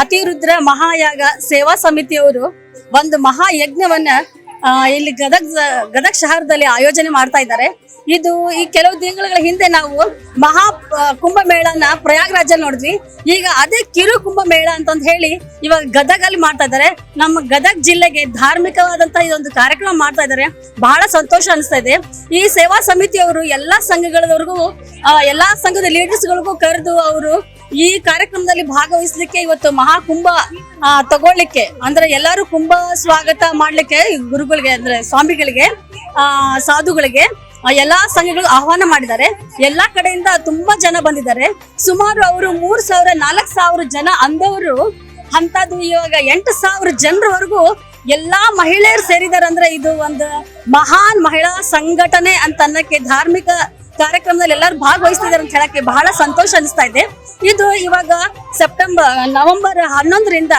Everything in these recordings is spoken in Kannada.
ಅತಿರುದ್ರ ಮಹಾಯಾಗ ಸೇವಾ ಸಮಿತಿಯವರು ಒಂದು ಮಹಾ ಯಜ್ಞವನ್ನ ಇಲ್ಲಿ ಗದಗ್ ಗದಗ್ ಶಹರದಲ್ಲಿ ಆಯೋಜನೆ ಮಾಡ್ತಾ ಇದ್ದಾರೆ. ಇದು ಈ ಕೆಲವು ತಿಂಗಳ ಹಿಂದೆ ನಾವು ಮಹಾ ಕುಂಭಮೇಳನ ಪ್ರಯಾಗ್ರಾಜಲ್ಲಿ ನೋಡಿದ್ವಿ. ಈಗ ಅದೇ ಕಿರು ಕುಂಭಮೇಳ ಅಂತಂದು ಹೇಳಿ ಇವಾಗ ಗದಗಲ್ಲಿ ಮಾಡ್ತಾ ಇದ್ದಾರೆ. ನಮ್ಮ ಗದಗ್ ಜಿಲ್ಲೆಗೆ ಧಾರ್ಮಿಕವಾದಂತಹ ಇದೊಂದು ಕಾರ್ಯಕ್ರಮ ಮಾಡ್ತಾ ಇದ್ದಾರೆ. ಬಹಳ ಸಂತೋಷ ಅನಿಸ್ತಾ ಇದೆ. ಈ ಸೇವಾ ಸಮಿತಿಯವರು ಎಲ್ಲಾ ಸಂಘಗಳವರೆಗೂ ಎಲ್ಲಾ ಸಂಘದ ಲೀಡರ್ಸ್ಗಳಿಗೂ ಕರೆದು ಅವರು ಈ ಕಾರ್ಯಕ್ರಮದಲ್ಲಿ ಭಾಗವಹಿಸ್ಲಿಕ್ಕೆ ಇವತ್ತು ಮಹಾಕುಂಭ ತಗೊಳ್ಲಿಕ್ಕೆ, ಅಂದ್ರೆ ಎಲ್ಲರೂ ಕುಂಭ ಸ್ವಾಗತ ಮಾಡ್ಲಿಕ್ಕೆ ಗುರುಗಳಿಗೆ, ಅಂದ್ರೆ ಸ್ವಾಮಿಗಳಿಗೆ, ಆ, ಸಾಧುಗಳಿಗೆ ಎಲ್ಲಾ ಸಂಘಗಳು ಆಹ್ವಾನ ಮಾಡಿದ್ದಾರೆ. ಎಲ್ಲಾ ಕಡೆಯಿಂದ ತುಂಬಾ ಜನ ಬಂದಿದ್ದಾರೆ. ಸುಮಾರು ಅವರು ಮೂರ್ ಸಾವಿರ, ನಾಲ್ಕ್ ಸಾವಿರ ಜನ ಅಂದವರು ಅಂತದ್ದು ಇವಾಗ ಎಂಟು ಸಾವಿರ ಜನರವರೆಗೂ ಎಲ್ಲಾ ಮಹಿಳೆಯರು ಸೇರಿದಾರೆ ಅಂದ್ರೆ ಇದು ಒಂದು ಮಹಾನ್ ಮಹಿಳಾ ಸಂಘಟನೆ ಅಂತ ಅನ್ನಕ್ಕೆ ಧಾರ್ಮಿಕ ಕಾರ್ಯಕ್ರಮದಲ್ಲಿ ಎಲ್ಲರೂ ಭಾಗವಹಿಸ್ತಿದ್ದಾರೆ ಅಂತ ಹೇಳಕ್ಕೆ ಬಹಳ ಸಂತೋಷ ಅನಿಸ್ತಾ ಇದೆ. ಇದು ಇವಾಗ ಸೆಪ್ಟೆಂಬರ್, ನವೆಂಬರ್ ಹನ್ನೊಂದರಿಂದ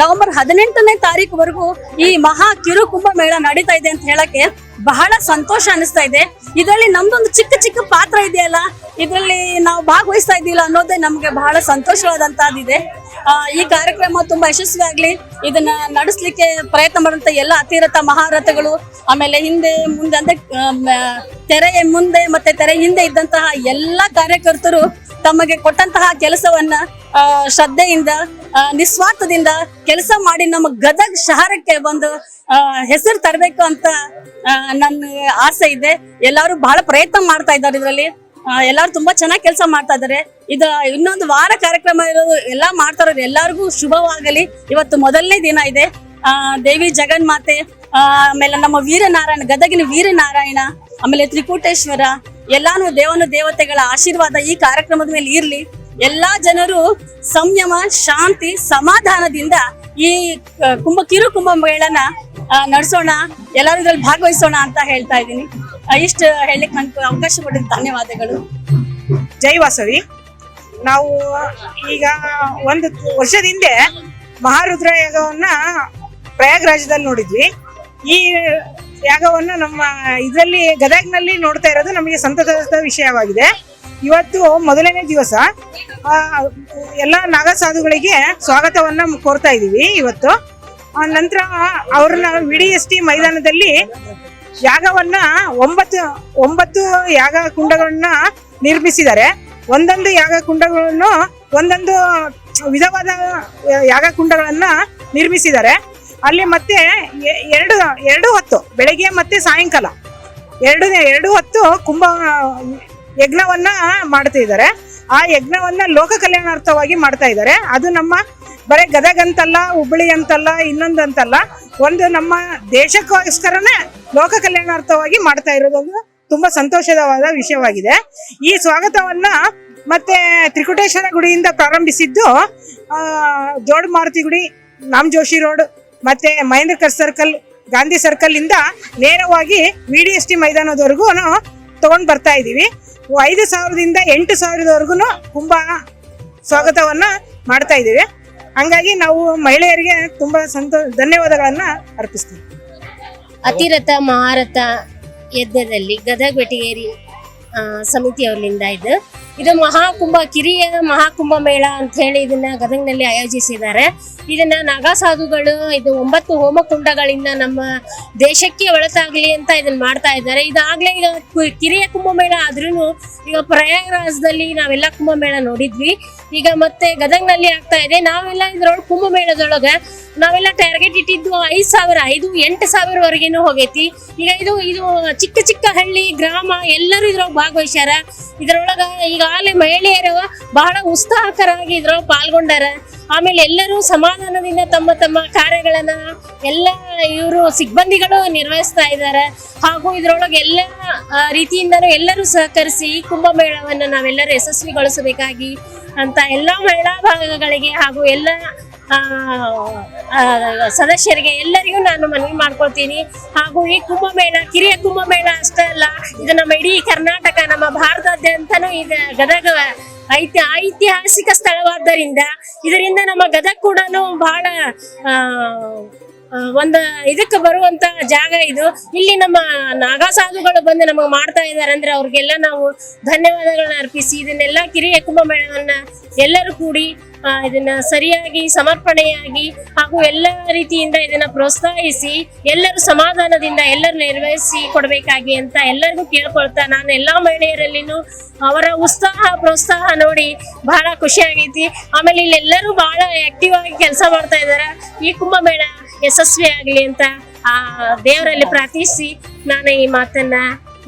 ನವೆಂಬರ್ ಹದಿನೆಂಟನೇ ತಾರೀಕುವರೆಗೂ ಈ ಮಹಾ ಕಿರು ಕುಂಭ ಮೇಳ ನಡೀತಾ ಇದೆ ಅಂತ ಹೇಳಕ್ಕೆ ಬಹಳ ಸಂತೋಷ ಅನಿಸ್ತಾ ಇದೆ. ಇದರಲ್ಲಿ ನಮ್ದೊಂದು ಚಿಕ್ಕ ಚಿಕ್ಕ ಪಾತ್ರ ಇದೆಯಲ್ಲ? ಇದರಲ್ಲಿ ನಾವು ಭಾಗವಹಿಸ್ತಾ ಇದ್ದೀವಲ್ಲ ಅನ್ನೋದೇ ನಮಗೆ ಬಹಳ ಸಂತೋಷವಾದಂತಹದ್ದಿದೆ ಆ, ಈ ಕಾರ್ಯಕ್ರಮ ತುಂಬಾ ಯಶಸ್ವಿ ಆಗ್ಲಿ ಇದನ್ನ ನಡೆಸಲಿಕ್ಕೆ ಪ್ರಯತ್ನ ಮಾಡುವಂತ ಎಲ್ಲ ಅತಿರಥ ಮಹಾರಥಗಳು ಆಮೇಲೆ ಹಿಂದೆ ಮುಂದೆ ಅಂದ್ರೆ ತೆರೆಯ ಮುಂದೆ ಮತ್ತೆ ತೆರೆ ಹಿಂದೆ ಇದ್ದಂತಹ ಎಲ್ಲ ಕಾರ್ಯಕರ್ತರು ತಮಗೆ ಕೊಟ್ಟಂತಹ ಕೆಲಸವನ್ನ ಶ್ರದ್ಧೆಯಿಂದ ನಿಸ್ವಾರ್ಥದಿಂದ ಕೆಲಸ ಮಾಡಿ ನಮ್ಮ ಗದಗ ಶಹರಕ್ಕೆ ಒಂದು ಹೆಸರು ತರಬೇಕು ಅಂತ ನನ್ನ ಆಸೆ ಇದೆ. ಎಲ್ಲರೂ ಬಹಳ ಪ್ರಯತ್ನ ಮಾಡ್ತಾ ಇದ್ದಾರೆ ಇದರಲ್ಲಿ. ಎಲ್ಲರೂ ತುಂಬಾ ಚೆನ್ನಾಗಿ ಕೆಲಸ ಮಾಡ್ತಾ ಇದ್ದಾರೆ. ಇದು, ಇನ್ನೊಂದು ವಾರ ಕಾರ್ಯಕ್ರಮ ಇರೋದು ಎಲ್ಲಾ ಮಾಡ್ತಾ ಇರೋದು ಎಲ್ಲರಿಗೂ ಶುಭವಾಗಲಿ. ಇವತ್ತು ಮೊದಲನೇ ದಿನ ಇದೆ. ಆ, ದೇವಿ ಜಗನ್ಮಾತೆ ಆಮೇಲೆ ನಮ್ಮ ವೀರನಾರಾಯಣ, ಗದಗಿನ ವೀರನಾರಾಯಣ, ಆಮೇಲೆ ತ್ರಿಕೂಟೇಶ್ವರ, ಎಲ್ಲಾನು ದೇವನು ದೇವತೆಗಳ ಆಶೀರ್ವಾದ ಈ ಕಾರ್ಯಕ್ರಮದ ಮೇಲೆ ಇರ್ಲಿ. ಎಲ್ಲಾ ಜನರು ಸಂಯಮ, ಶಾಂತಿ, ಸಮಾಧಾನದಿಂದ ಈ ಕುಂಭ, ಕಿರು ಕುಂಭ ಮೇಳನ ನಡೆಸೋಣ, ಎಲ್ಲರೂ ಇದ್ರಲ್ಲಿ ಭಾಗವಹಿಸೋಣ ಅಂತ ಹೇಳ್ತಾ ಇದ್ದೀನಿ. ಇಷ್ಟು ಹೇಳಲಿಕ್ಕೆ ಅವಕಾಶ ಕೊಟ್ಟಿದ್ದ ಧನ್ಯವಾದಗಳು. ಜೈ ವಾಸವಿ. ನಾವು ಈಗ ಒಂದು ವರ್ಷದ ಹಿಂದೆ ಮಹಾರುದ್ರ ಯಾಗವನ್ನ ಪ್ರಯಾಗ್ರಾಜದಲ್ಲಿ ನೋಡಿದ್ವಿ. ಈ ಯಾಗವನ್ನು ನಮ್ಮ ಇದರಲ್ಲಿ ಗದಗ್ನಲ್ಲಿ ನೋಡ್ತಾ ಇರೋದು ನಮಗೆ ಸಂತಸದ ವಿಷಯವಾಗಿದೆ. ಇವತ್ತು ಮೊದಲನೇ ದಿವಸ ಎಲ್ಲ ನಾಗ ಸಾಧುಗಳಿಗೆ ಸ್ವಾಗತವನ್ನ ಕೋರ್ತಾ ಇದ್ದೀವಿ ಇವತ್ತು. ನಂತರ ಅವ್ರನ್ನ ವಿ ಡಿ ಎಸ್ ಟಿ ಮೈದಾನದಲ್ಲಿ ಯಾಗವನ್ನ ಒಂಬತ್ತು ಒಂಬತ್ತು ಯಾಗ ಕುಂಡಗಳನ್ನ ನಿರ್ಮಿಸಿದ್ದಾರೆ. ಒಂದೊಂದು ಯಾಗ ಕುಂಡಗಳನ್ನು, ಒಂದೊಂದು ವಿಧವಾದ ಯಾಗ ಕುಂಡಗಳನ್ನ ನಿರ್ಮಿಸಿದ್ದಾರೆ. ಅಲ್ಲಿ ಮತ್ತೆ ಎರಡು ಎರಡು ಹೊತ್ತು, ಬೆಳಗ್ಗೆ ಮತ್ತೆ ಸಾಯಂಕಾಲ ಎರಡು ಎರಡು ಹೊತ್ತು ಕುಂಭ ಯಜ್ಞವನ್ನ ಮಾಡ್ತಾ ಇದ್ದಾರೆ. ಆ ಯಜ್ಞವನ್ನ ಲೋಕ ಕಲ್ಯಾಣಾರ್ಥವಾಗಿ ಮಾಡ್ತಾ ಇದ್ದಾರೆ. ಅದು ನಮ್ಮ ಬರೀ ಗದಗ ಅಂತಲ್ಲ ಹುಬ್ಬಳ್ಳಿ ಅಂತಲ್ಲ ಇನ್ನೊಂದು ಅಂತಲ್ಲ ಒಂದು ನಮ್ಮ ದೇಶಕ್ಕೋಸ್ಕರನೇ ಲೋಕ ಕಲ್ಯಾಣಾರ್ಥವಾಗಿ ಮಾಡ್ತಾ ಇರೋದೊಂದು ತುಂಬಾ ಸಂತೋಷದವಾದ ವಿಷಯವಾಗಿದೆ. ಈ ಸ್ವಾಗತವನ್ನ ಮತ್ತೆ ತ್ರಿಕುಟೇಶ್ವರ ಗುಡಿಯಿಂದ ಪ್ರಾರಂಭಿಸಿದ್ದು ಜೋಡ್ ಮಾರುತಿ ಗುಡಿ, ನಾಮ್ ಜೋಶಿ ರೋಡ್, ಮತ್ತೆ ಮಹೇಂದ್ರ ಕರ್ ಸರ್ಕಲ್, ಗಾಂಧಿ ಸರ್ಕಲ್ ಇಂದ ನೇರವಾಗಿ ವಿ ಡಿ ಎಸ್ ಟಿ ಮೈದಾನದವರೆಗೂ ತಗೊಂಡ್ ಬರ್ತಾ ಇದೀವಿ. ಐದು ಸಾವಿರದಿಂದ ಎಂಟು ಸಾವಿರದವರೆಗೂ ಕುಂಭ ಸ್ವಾಗತವನ್ನ ಮಾಡ್ತಾ ಇದ್ದೀವಿ ಹಂಗಾಗಿ ನಾವು ಮಹಿಳೆಯರಿಗೆ ತುಂಬಾ ಸಂತೋಷ ಧನ್ಯವಾದಗಳನ್ನ ಅರ್ಪಿಸ್ತೀವಿ. ಅತಿರಥ ಮಹಾರಥ ಯಜ್ಞದಲ್ಲಿ ಗದಗ ಬೆಟಗೇರಿ ಸಮಿತಿಯವರಿಂದ ಇದು. ಇದು ಮಹಾಕುಂಭ, ಕಿರಿಯ ಮಹಾಕುಂಭ ಮೇಳ ಅಂತ ಹೇಳಿ ಇದನ್ನ ಗದಗ್ನಲ್ಲಿ ಆಯೋಜಿಸಿದ್ದಾರೆ. ಇದನ್ನ ನಾಗಾ ಸಾಧುಗಳು ಇದು ಒಂಬತ್ತು ಹೋಮಕುಂಡಗಳಿಂದ ನಮ್ಮ ದೇಶಕ್ಕೆ ಒಳತಾಗ್ಲಿ ಅಂತ ಇದನ್ನ ಮಾಡ್ತಾ ಇದ್ದಾರೆ. ಇದಾಗ್ಲೇ ಈಗ ಕಿರಿಯ ಕುಂಭಮೇಳ ಆದ್ರೂ ಈಗ ಪ್ರಯಾಗರಾಜದಲ್ಲಿ ನಾವೆಲ್ಲ ಕುಂಭಮೇಳ ನೋಡಿದ್ವಿ. ಈಗ ಮತ್ತೆ ಗದಗ್ನಲ್ಲಿ ಆಗ್ತಾ ಇದೆ. ನಾವೆಲ್ಲ ಇದ್ರೊಳಗೆ ಕುಂಭಮೇಳದೊಳಗೆ ನಾವೆಲ್ಲ ಟಾರ್ಗೆಟ್ ಇಟ್ಟಿದ್ದು ಐದು ಸಾವಿರ, ಐದು ಎಂಟು ಸಾವಿರವರೆಗೇನು ಹೋಗೈತಿ. ಈಗ ಇದು ಇದು ಚಿಕ್ಕ ಚಿಕ್ಕ ಹಳ್ಳಿ, ಗ್ರಾಮ, ಎಲ್ಲರೂ ಇದ್ರೊಳಗೆ ಭಾಗವಹಿಸ್ಯಾರ. ಇದ್ರೊಳಗ ಈಗಾಗಲೇ ಮಹಿಳೆಯರು ಬಹಳ ಉತ್ಸಾಹಕರಾಗಿ ಇದ್ರೊಳಗೆ ಪಾಲ್ಗೊಂಡಾರ. ಆಮೇಲೆ ಎಲ್ಲರೂ ಸಮಾಧಾನದಿಂದ ತಮ್ಮ ತಮ್ಮ ಕಾರ್ಯಗಳನ್ನ ಎಲ್ಲ ಇವರು ಸಿಬ್ಬಂದಿಗಳು ನಿರ್ವಹಿಸ್ತಾ ಇದ್ದಾರೆ. ಹಾಗೂ ಇದರೊಳಗೆ ಎಲ್ಲ ರೀತಿಯಿಂದನೂ ಎಲ್ಲರೂ ಸಹಕರಿಸಿ ಈ ಕುಂಭಮೇಳವನ್ನು ನಾವೆಲ್ಲರೂ ಯಶಸ್ವಿಗೊಳಿಸಬೇಕಾಗಿ ಅಂತ ಎಲ್ಲ ಮಹಿಳಾ ಭಾಗಗಳಿಗೆ ಹಾಗೂ ಎಲ್ಲ ಸದಸ್ಯರಿಗೆ ಎಲ್ಲರಿಗೂ ನಾನು ಮನವಿ ಮಾಡ್ಕೊಳ್ತೀನಿ. ಹಾಗೂ ಈ ಕುಂಭಮೇಳ, ಕಿರಿಯ ಕುಂಭಮೇಳ ಅಷ್ಟೇ ಅಲ್ಲ, ಇದು ನಮ್ಮ ಇಡೀ ಕರ್ನಾಟಕ, ನಮ್ಮ ಭಾರತಾದ್ಯಂತನೂ ಇದು ಗದಗ ಐತಿ ಐತಿಹಾಸಿಕ ಸ್ಥಳವಾದ್ದರಿಂದ ಇದರಿಂದ ನಮ್ಮ ಗದಗ ಕೂಡ ಬಹಳ ಒಂದು ಇದಕ್ಕೆ ಬರುವಂತ ಜಾಗ ಇದು. ಇಲ್ಲಿ ನಮ್ಮ ನಾಗಾ ಸಾಧುಗಳು ಬಂದು ನಮಗೆ ಮಾಡ್ತಾ ಇದ್ದಾರೆ. ಅಂದ್ರೆ ಅವ್ರಿಗೆಲ್ಲ ನಾವು ಧನ್ಯವಾದಗಳನ್ನ ಅರ್ಪಿಸಿ ಇದನ್ನೆಲ್ಲ ಕಿರಿಯ ಕುಂಭಮೇಳವನ್ನ ಎಲ್ಲರೂ ಕೂಡಿ ಇದನ್ನ ಸರಿಯಾಗಿ ಸಮರ್ಪಣೆಯಾಗಿ ಹಾಗೂ ಎಲ್ಲ ರೀತಿಯಿಂದ ಇದನ್ನ ಪ್ರೋತ್ಸಾಹಿಸಿ, ಎಲ್ಲರೂ ಸಮಾಧಾನದಿಂದ ಎಲ್ಲರೂ ನಿರ್ವಹಿಸಿ ಕೊಡಬೇಕಾಗಿ ಅಂತ ಎಲ್ಲರಿಗೂ ಕೇಳ್ಕೊಳ್ತಾ ನಾನು ಎಲ್ಲಾ ಮಹಿಳೆಯರಲ್ಲಿನೂ ಅವರ ಉತ್ಸಾಹ, ಪ್ರೋತ್ಸಾಹ ನೋಡಿ ಬಹಳ ಖುಷಿ ಆಗೈತಿ ಆಮೇಲೆ ಇಲ್ಲಿ ಎಲ್ಲರೂ ಬಹಳ ಆಕ್ಟಿವ್ ಆಗಿ ಕೆಲಸ ಮಾಡ್ತಾ ಇದ್ದಾರೆ ಈ ಕುಂಭಮೇಳ ಯಶಸ್ವಿ ಆಗ್ಲಿ ಅಂತ ಆ ದೇವರಲ್ಲಿ ಪ್ರಾರ್ಥಿಸಿ ನಾನು ಈ ಮಾತನ್ನ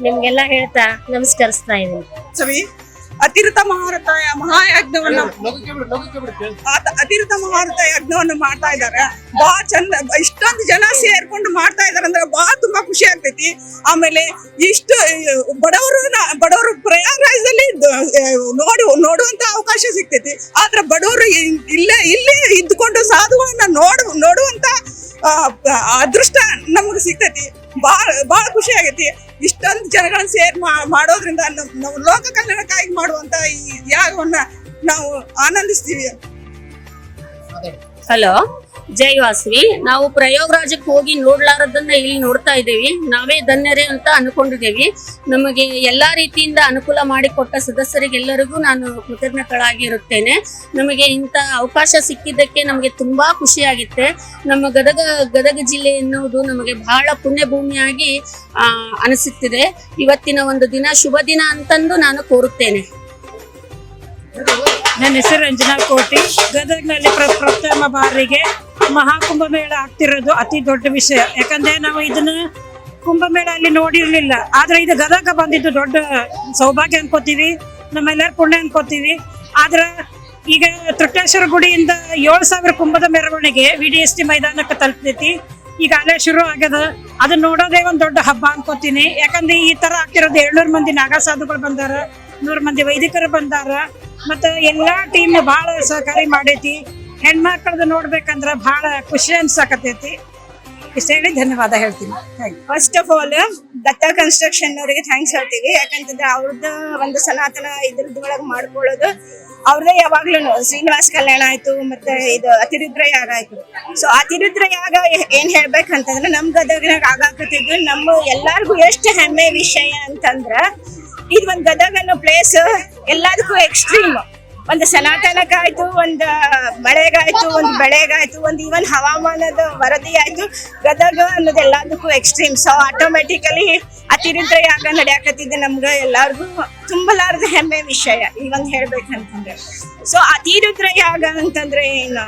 ನಿಮ್ಗೆಲ್ಲ ಹೇಳ್ತಾ ನಮಸ್ಕರಿಸ್ತಾ ಇದ್ದೀನಿ. ಸವಿ ಅತಿರಥ ಮಹಾರಥ ಮಹಾಯಜ್ಞವನ್ನ ಅತಿರಥ ಮಹಾರಥ ಯಜ್ಞವನ್ನು ಮಾಡ್ತಾ ಇದ್ದಾರೆ. ಬಹಳ ಚಂದ ಇಷ್ಟೊಂದು ಜನ ಸೇರ್ಕೊಂಡು ಮಾಡ್ತಾ ಇದಾರೆ ಅಂದ್ರೆ ಬಾ ತುಂಬಾ ಖುಷಿ ಆಗ್ತೈತಿ. ಆಮೇಲೆ ಇಷ್ಟು ಬಡವರು ಬಡವರು ಪ್ರಯಾಗರಾಜದಲ್ಲಿ ನೋಡು ನೋಡುವಂತ ಅವಕಾಶ ಸಿಗ್ತೈತಿ. ಆದ್ರೆ ಬಡವರು ಇಲ್ಲೇ ಇಲ್ಲೇ ಇದ್ದುಕೊಂಡು ಸಾಧುಗಳನ್ನ ನೋಡು ನೋಡುವಂತ ಆ, ಅದೃಷ್ಟ ನಮ್ಗೆ ಸಿಗ್ತೈತಿ. ಬಹಳ ಬಹಳ ಖುಷಿ ಆಗೈತಿ. ಇಷ್ಟೊಂದು ಜನಗಳನ್ನ ಸೇರ್ ಮಾಡೋದ್ರಿಂದ ನಾವು ಲೋಕ ಕಲ್ಯಾಣಕ್ಕಾಗಿ ಮಾಡುವಂತ ಈ ಯಾಗವನ್ನ ನಾವು ಆನಂದಿಸ್ತೀವಿ. ಹಲೋ, ಜೈ ವಾಸವಿ. ನಾವು ಪ್ರಯೋಗರಾಜಕ್ಕೆ ಹೋಗಿ ನೋಡ್ಲಾರದನ್ನ ಇಲ್ಲಿ ನೋಡ್ತಾ ಇದ್ದೀವಿ. ನಾವೇ ಧನ್ಯರೇ ಅಂತ ಅನ್ಕೊಂಡಿದ್ದೇವೆ. ನಮಗೆ ಎಲ್ಲಾ ರೀತಿಯಿಂದ ಅನುಕೂಲ ಮಾಡಿಕೊಟ್ಟ ಸದಸ್ಯರಿಗೆಲ್ಲರಿಗೂ ನಾನು ಕೃತಜ್ಞತಳಾಗಿರುತ್ತೇನೆ ನಮಗೆ ಇಂಥ ಅವಕಾಶ ಸಿಕ್ಕಿದ್ದಕ್ಕೆ ನಮಗೆ ತುಂಬಾ ಖುಷಿಯಾಗುತ್ತೆ. ನಮ್ಮ ಗದಗ ಗದಗ ಜಿಲ್ಲೆ ಎನ್ನುವುದು ನಮಗೆ ಬಹಳ ಪುಣ್ಯ ಭೂಮಿಯಾಗಿ ಅನಿಸುತ್ತಿದೆ. ಇವತ್ತಿನ ಒಂದು ದಿನ ಶುಭ ದಿನ ಅಂತಂದು ನಾನು ಕೋರುತ್ತೇನೆ. ನನ್ನ ಹೆಸರು ರಂಜನಾ ಕೋಟಿ. ಗದಗ್ನಲ್ಲಿ ಪ್ರ ಪ್ರಥಮ ಬಾರಿಗೆ ಮಹಾಕುಂಭಮೇಳ ಆಗ್ತಿರೋದು ಅತಿ ದೊಡ್ಡ ವಿಷಯ. ಯಾಕಂದ್ರೆ ನಾವು ಇದನ್ನ ಕುಂಭಮೇಳ ಅಲ್ಲಿ ನೋಡಿರ್ಲಿಲ್ಲ. ಆದ್ರೆ ಇದು ಗದಗ ಬಂದಿದ್ದು ದೊಡ್ಡ ಸೌಭಾಗ್ಯ ಅನ್ಕೋತೀವಿ. ನಮ್ಮೆಲ್ಲರ ಪುಣ್ಯ ಅನ್ಕೋತೀವಿ. ಆದ್ರೆ ಈಗ ತೃಪ್ತೇಶ್ವರ ಗುಡಿಯಿಂದ ಏಳು ಸಾವಿರ ಕುಂಭದ ಮೆರವಣಿಗೆ ವಿ ಡಿ ಎಸ್ ಟಿ ಮೈದಾನಕ್ಕೆ ತಲುಪ್ತೈತಿ. ಈಗ ಅಲ್ಲೇ ಶುರು ಆಗ್ಯದ. ಅದನ್ನ ನೋಡೋದೇ ಒಂದು ದೊಡ್ಡ ಹಬ್ಬ ಅನ್ಕೋತೀನಿ. ಯಾಕಂದ್ರೆ ಈ ತರ ಆಗ್ತಿರೋದು ಏಳ್ನೂರು ಮಂದಿ ನಾಗಸಾಧುಗಳು ಬಂದಾರ, ನೂರು ಮಂದಿ ವೈದಿಕರು ಬಂದಾರ. ಮತ್ತೆ ಎಲ್ಲಾ ಟೀಮ್ ಬಹಳ ಸಹಕಾರಿ ಮಾಡೈತಿ. ಹೆಣ್ಮಕ್ಳದ್ದು ನೋಡ್ಬೇಕಂದ್ರ ಬಹಳ ಖುಷಿ ಅನ್ಸಕತೈತಿ ಇಷ್ಟ ಹೇಳಿ ಧನ್ಯವಾದ ಹೇಳ್ತೀನಿ. First of all Datta construction ಅವರಿಗೆ ಥ್ಯಾಂಕ್ಸ್ ಹೇಳ್ತೀವಿ. ಯಾಕಂತಂದ್ರೆ ಅವ್ರದ್ದ ಒಂದು ಸನಾತನ ಇದ್ರದ್ದು ಒಳಗೆ ಮಾಡ್ಕೊಳ್ಳೋದು ಅವ್ರದೇ ಯಾವಾಗ್ಲೂ ಶ್ರೀನಿವಾಸ ಕಲ್ಯಾಣ ಆಯ್ತು, ಮತ್ತೆ ಇದು ಅತಿರುದ್ರ ಯಾಗ ಆಯ್ತು. ಸೊ ಅತಿರುದ್ರ ಯಾಗ ಏನ್ ಹೇಳ್ಬೇಕಂತಂದ್ರೆ ನಮ್ ಗದಗ್ನಾಗ ಆಗಾಕತ್ತಿದ್ದು ನಮ್ಮ ಎಲ್ಲಾರ್ಗು ಎಷ್ಟು ಹೆಮ್ಮೆ ವಿಷಯ ಅಂತಂದ್ರ ಇದು ಒಂದು ಗದಗ ಅನ್ನೋ ಪ್ಲೇಸ್ ಎಲ್ಲದಕ್ಕೂ ಎಕ್ಸ್ಟ್ರೀಮ್ ಒಂದು ಸನಾತನಕ್ಕಾಯ್ತು ಒಂದು ಮಳೆಗಾಯ್ತು, ಒಂದು ಬೆಳೆಗಾಯ್ತು, ಒಂದು ಈವನ್ ಹವಾಮಾನದ ವರದಿ ಆಯ್ತು. ಗದಗ ಅನ್ನೋದು ಎಲ್ಲದಕ್ಕೂ ಎಕ್ಸ್ಟ್ರೀಮ್ ಸೊ ಆಟೋಮೆಟಿಕಲಿ ಅತಿರಿದ್ರ ಯಾಗ ನಡೆಯಾಕತ್ತಿದ್ದೆ ನಮ್ಗೆ ಎಲ್ಲಾರ್ಗು. ತುಂಬಲಾರದ ಹೆಮ್ಮೆ ವಿಷಯ, ಈ ಒಂದ್ ಹೇಳ್ಬೇಕಂತಂದ್ರೆ. ಸೊ ಅತಿರುದ್ರ ಯಾಗ ಅಂತಂದ್ರೆ ಏನು?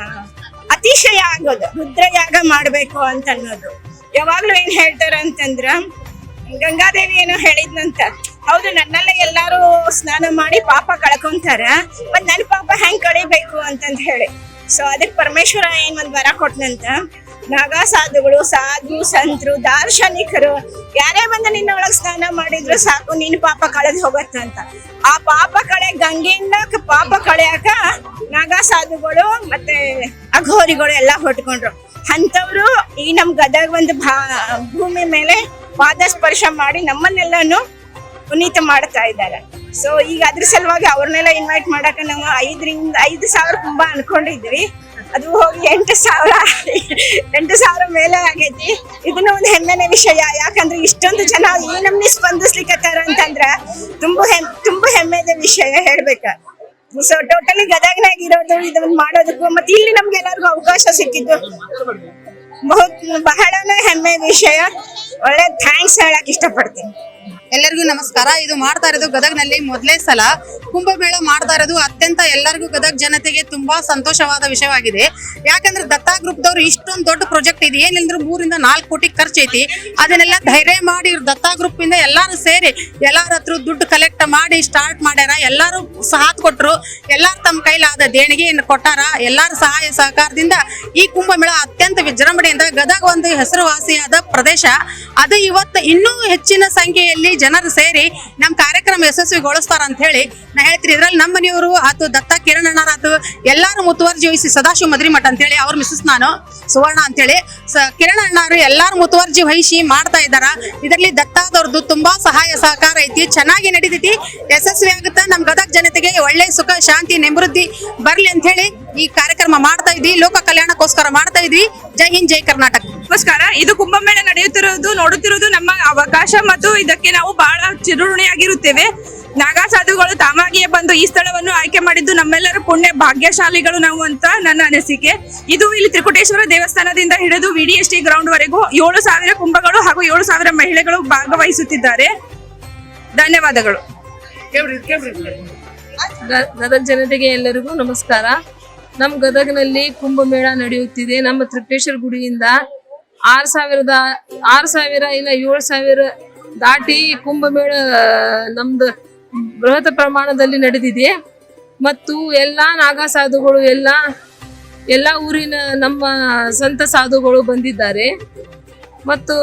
ಅತಿಶಯ ಆಗೋದು, ರುದ್ರ ಯಾಗ ಮಾಡ್ಬೇಕು ಅಂತ ಅನ್ನೋದು ಯಾವಾಗ್ಲೂ ಏನ್ ಹೇಳ್ತಾರ ಅಂತಂದ್ರ ಗಂಗಾದೇವಿ ಏನೋ ಹೇಳಿದ್ನಂತ ಹೌದು, ನನ್ನಲ್ಲೇ ಎಲ್ಲಾರು ಸ್ನಾನ ಮಾಡಿ ಪಾಪ ಕಳ್ಕೊಂತಾರ. ಮತ್ ನನ್ ಪಾಪ ಹೆಂಗ್ ಕಳಿಬೇಕು ಅಂತಂತ ಹೇಳಿ. ಸೊ ಅದಕ್ಕೆ ಪರಮೇಶ್ವರ ಏನ್ ಒಂದ್ ವರ ಕೊಟ್ನಂತ ನಾಗಾ ಸಾಧುಗಳು ಸಾಧು, ಸಂತರು, ದಾರ್ಶನಿಕರು, ಯಾರೇ ಬಂದು ನಿನ್ನ ಒಳಗ್ ಸ್ನಾನ ಮಾಡಿದ್ರು ಸಾಕು, ನಿನ್ ಪಾಪ ಕಳೆದ್ ಹೋಗತ್ತಂತ. ಆ ಪಾಪ ಕಳೆ ಗಂಗೆಯಿಂದ ಪಾಪ ಕಳೆಯಾಕ ನಾಗಾ ಸಾಧುಗಳು ಮತ್ತೆ ಅಘೋರಿಗಳು ಎಲ್ಲ ಹೊಟ್ಕೊಂಡ್ರು ಅಂತವ್ರು ಈ ನಮ್ ಗದಗ ಒಂದು ಭೂಮಿ ಮೇಲೆ ಪಾದ ಸ್ಪರ್ಶ ಮಾಡಿ ನಮ್ಮನ್ನೆಲ್ಲಾನು ಪುನೀತ ಮಾಡ್ತಾ ಇದ್ದಾರೆ. ಸೊ ಈಗ ಅದ್ರ ಸಲುವಾಗಿ ಅವ್ರನ್ನೆಲ್ಲ ಇನ್ವೈಟ್ ಮಾಡಕ ನಾವು ಐದರಿಂದ ಐದು ಸಾವಿರ ತುಂಬಾ ಅನ್ಕೊಂಡಿದ್ವಿ ಅದು ಹೋಗಿ ಎಂಟು ಸಾವಿರ ಎಂಟು ಸಾವಿರ ಮೇಲೆ ಆಗೈತಿ. ಇದನ್ನ ಒಂದು ಹೆಮ್ಮೆನ ವಿಷಯ. ಯಾಕಂದ್ರೆ ಇಷ್ಟೊಂದು ಜನ ಈ ನಮ್ನಿ ಸ್ಪಂದಿಸ್ಲಿಕ್ಕತ್ತಾರ ಅಂತಂದ್ರೆ ತುಂಬಾ ಹೆಮ್, ತುಂಬಾ ಹೆಮ್ಮೆದ ವಿಷಯ ಹೇಳ್ಬೇಕ. ಸೊ ಟೋಟಲಿ ಗದಗನಾಗ ಇರೋದು, ಇದನ್ನ ಮಾಡೋದಕ್ಕೂ ಮತ್ತೆ ಇಲ್ಲಿ ನಮ್ಗೆ ಎಲ್ಲರಿಗೂ ಅವಕಾಶ ಸಿಕ್ಕಿದ್ದು ಬಹುತ್, ಬಹಳನೇ ಹೆಮ್ಮೆ ವಿಷಯ. ಒಳ್ಳೆ ಥ್ಯಾಂಕ್ಸ್ ಹೇಳಕ್ ಇಷ್ಟಪಡ್ತೀನಿ. ಎಲ್ಲರಿಗೂ ನಮಸ್ಕಾರ. ಇದು ಮಾಡ್ತಾ ಇರೋದು ಗದಗ್ನಲ್ಲಿ ಮೊದಲೇ ಸಲ. ಕುಂಭಮೇಳ ಮಾಡ್ತಾ ಇರೋದು ಅತ್ಯಂತ ಎಲ್ಲರಿಗೂ ಗದಗ್ ಜನತೆಗೆ ತುಂಬಾ ಸಂತೋಷವಾದ ವಿಷಯವಾಗಿದೆ. ಯಾಕಂದ್ರೆ ದತ್ತಾ ಗ್ರೂಪ್ದವ್ರು ಇಷ್ಟೊಂದು ದೊಡ್ಡ ಪ್ರಾಜೆಕ್ಟ್ ಇದೆ. ಏನಿಲ್ಲದ್ರು ಮೂರಿಂದ ನಾಲ್ಕು ಕೋಟಿ ಖರ್ಚು ಐತಿ ಅದನ್ನೆಲ್ಲ ಧೈರ್ಯ ಮಾಡಿ ದತ್ತಾ ಗ್ರೂಪ್ ಇಂದ ಎಲ್ಲಾರು ಸೇರಿ ಎಲ್ಲಾರ ಹತ್ರ ದುಡ್ಡು ಕಲೆಕ್ಟ್ ಮಾಡಿ ಸ್ಟಾರ್ಟ್ ಮಾಡ್ಯಾರ. ಎಲ್ಲಾರು ಸಾಥ್ ಕೊಟ್ರು. ಎಲ್ಲಾರು ತಮ್ಮ ಕೈಲಾದ ದೇಣಿಗೆಯನ್ನು ಕೊಟ್ಟಾರ. ಎಲ್ಲಾರ ಸಹಾಯ ಸಹಕಾರದಿಂದ ಈ ಕುಂಭಮೇಳ ಅತ್ಯಂತ ವಿಜೃಂಭಣೆಯಿಂದ ಗದಗ ಒಂದು ಹೆಸರುವಾಸಿಯಾದ ಪ್ರದೇಶ. ಅದು ಇವತ್ತು ಇನ್ನೂ ಹೆಚ್ಚಿನ ಸಂಖ್ಯೆಯಲ್ಲಿ ಜನರು ಸೇರಿ ನಮ್ಮ ಕಾರ್ಯಕ್ರಮ ಯಶಸ್ವಿಗೊಳಿಸ್ತಾರ ಅಂತ ಹೇಳಿ ನಾ ಹೇಳ್ತೀರಿ ಇದ್ರಲ್ಲಿ ನಮ್ಮ ಮನೆಯವರು ಆತು ದತ್ತ ಅಣ್ಣಾರಾತು ಎಲ್ಲಾರು ಮುತುವರ್ಜಿ ವಹಿಸಿ ಸದಾಶಿವ ಮದ್ರಿ ಮಠ ಅಂತೇಳಿ ಅವ್ರ ಮಿಸಸ್ ನಾನು, ಸುವರ್ಣ ಅಂತೇಳಿ. ಸ ಕಿರಣ್ ಅಣ್ಣಾರು ಎಲ್ಲಾರು ಮುತುವರ್ಜಿ ವಹಿಸಿ ಮಾಡ್ತಾ ಇದಾರ ಇದರಲ್ಲಿ ದತ್ತಾದವ್ರದ್ದು ತುಂಬಾ ಸಹಾಯ ಸಹಕಾರ ಐತಿ. ಚೆನ್ನಾಗಿ ನಡೀತೈತಿ. ಯಶಸ್ವಿ ಆಗುತ್ತಾ ನಮ್ ಗದಗ ಜನತೆಗೆ ಒಳ್ಳೆ ಸುಖ, ಶಾಂತಿ, ನಿಮೃದ್ಧಿ ಬರ್ಲಿ ಅಂತ ಹೇಳಿ ಈ ಕಾರ್ಯಕ್ರಮ ಮಾಡ್ತಾ ಇದ್ವಿ. ಲೋಕ ಕಲ್ಯಾಣಕ್ಕೋಸ್ಕರ ಮಾಡ್ತಾ ಇದ್ವಿ. ಜೈ ಹಿಂದ್, ಜೈ ಕರ್ನಾಟಕ. ನಮಸ್ಕಾರ. ಇದು ಕುಂಭಮೇಳ ನಡೆಯುತ್ತಿರುವುದು, ನೋಡುತ್ತಿರುವುದು ನಮ್ಮ ಅವಕಾಶ ಮತ್ತು ಇದಕ್ಕೆ ನಾವು ಬಹಳ ಚಿರುಣಿಯಾಗಿರುತ್ತೇವೆ ನಾಗಾ ಸಾಧುಗಳು ತಾಮಾಗಿಯೇ ಬಂದು ಈ ಸ್ಥಳವನ್ನು ಆಯ್ಕೆ ಮಾಡಿದ್ದು ನಮ್ಮೆಲ್ಲರ ಪುಣ್ಯ ಭಾಗ್ಯಶಾಲಿಗಳು ನಾವು ಅಂತ ನನ್ನ ಅನಿಸಿಕೆ. ಇದು ಇಲ್ಲಿ ತ್ರಿಕುಟೇಶ್ವರ ದೇವಸ್ಥಾನದಿಂದ ಹಿಡಿದು ವಿ ಎಸ್ ಟಿ ಗ್ರೌಂಡ್ ವರೆಗೂ ಏಳು ಸಾವಿರ ಕುಂಭಗಳು ಹಾಗೂ ಏಳು ಸಾವಿರ ಮಹಿಳೆಗಳು ಭಾಗವಹಿಸುತ್ತಿದ್ದಾರೆ. ಧನ್ಯವಾದಗಳು. ಗದಗ ಜನತೆಗೆ ಎಲ್ಲರಿಗೂ ನಮಸ್ಕಾರ. ನಮ್ಮ ಗದಗನಲ್ಲಿ ಕುಂಭಮೇಳ ನಡೆಯುತ್ತಿದೆ. ನಮ್ಮ ತ್ರಿಕಟೇಶ್ವರ ಗುಡಿಯಿಂದ ಆರು ಸಾವಿರದ, ಆರು ಸಾವಿರ ಇಲ್ಲ ಏಳು ಸಾವಿರ ದಾಟಿ ಕುಂಭಮೇಳ ನಮ್ದು ಬೃಹತ್ ಪ್ರಮಾಣದಲ್ಲಿ ನಡೆದಿದೆ. ಮತ್ತು ಎಲ್ಲ ನಾಗಾ ಸಾಧುಗಳು, ಎಲ್ಲ ಎಲ್ಲ ಊರಿನ ನಮ್ಮ ಸಂತ ಸಾಧುಗಳು ಬಂದಿದ್ದಾರೆ. ಮತ್ತು